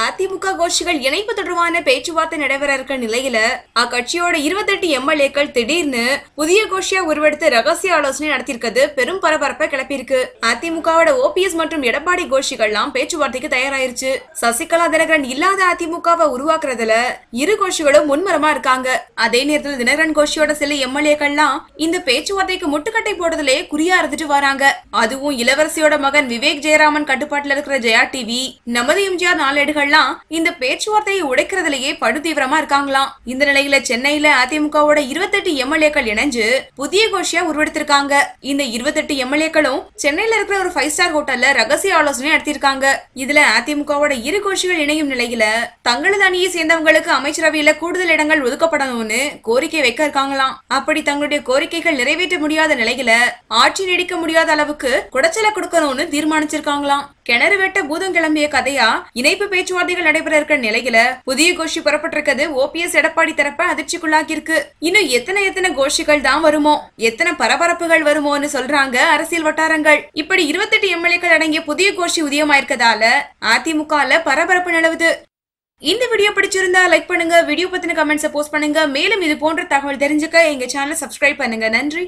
அதிமுக கோஷ்டிகள் இணைப்பு தொடர்பான பேச்சுவார்த்தை நடைபெற இருக்க நிலையில அக்கட்சியோட இருபத்தெட்டு எம்எல்ஏக்கள் திடீர்னு புதிய கோஷ்டியா உருவெடுத்து ரகசிய ஆலோசனை நடத்தியிருக்கிறது. பெரும் பரபரப்பை கிளப்பியிருக்கு. அதிமுகவோட ஓபிஎஸ் மற்றும் எடப்பாடி கோஷ்டிகள்லாம் பேச்சுவார்த்தைக்கு தயாராயிருச்சு. சசிகலா தினகரன் இல்லாத அதிமுகவை உருவாக்குறதுல இரு கோஷ்டிகளும் முன்மரமா இருக்காங்க. அதே நேரத்தில் தினகரன் கோஷ்டியோட சில எம்எல்ஏக்கள்லாம் இந்த பேச்சுவார்த்தைக்கு முட்டுக்கட்டை போடுறதுலே குறியா இருந்துட்டு வராங்க. அதுவும் இளவரசியோட மகன் விவேக் ஜெயராமன் கட்டுப்பாட்டுல இருக்கிற ஜெயா டிவி நமது எம்ஜிஆர் நாளேடுகள்லாம் இந்த பேச்சுவார்த்தையை உடைக்கிறதுலயே படு தீவிரமா இருக்காங்களாம். இந்த நிலையில சென்னையில அதிமுகவோட இருபத்தெட்டு எம்எல்ஏக்கள் இணைஞ்சு புதிய கோஷியா உருவெடுத்திருக்காங்க. இந்த இருபத்தெட்டு எம்எல்ஏக்களும் சென்னையில இருக்கிற ஒரு ஃபைவ் ஸ்டார் ஹோட்டல்ல ரகசிய ஆலோசனை நடத்தியிருக்காங்க. இதுல அதிமுகவோட இரு கோஷிகள் இணையும் நிலையில தங்களது அணியை சேர்ந்தவங்களுக்கு அமைச்சரவையில கூடுதல் இடங்கள் ஒதுக்கப்படணும்னு கோரிக்கை வைக்க இருக்காங்களாம். அப்படி தங்களுடைய கோரிக்கைகள் நிறைவேற்ற முடியாத நிலையில ஆட்சி நீடிக்க முடியாத அளவுக்கு குடைச்சலை கொடுக்கணும்னு தீர்மானிச்சிருக்காங்களாம். கிணறு வெட்ட பூதம் கிளம்பிய கதையா இணைப்பு பேச்சு பேச்சுவார்த்தைகள் நடைபெற இருக்கிற நிலையில புதிய கோஷ்டி புறப்பட்டிருக்கிறது. ஓபிஎஸ் எடப்பாடி தரப்ப அதிர்ச்சிக்குள்ளாக்கி இருக்கு இன்னும் எத்தனை எத்தனை கோஷ்டிகள் தான் வருமோ? எத்தனை பரபரப்புகள் வருமோன்னு சொல்றாங்க அரசியல் வட்டாரங்கள். இப்படி இருபத்தெட்டு எம்எல்ஏக்கள் அடங்கிய புதிய கோஷ்டி உதயமாயிருக்கதால அதிமுகல பரபரப்பு நிலவுது. இந்த வீடியோ பிடிச்சிருந்தா லைக் பண்ணுங்க வீடியோ பத்தின கமெண்ட்ஸை போஸ்ட் பண்ணுங்க. மேலும் இது போன்ற தகவல் தெரிஞ்சுக்க எங்க சேனலை சப்ஸ்கிரைப் பண்ணுங்க. நன்றி.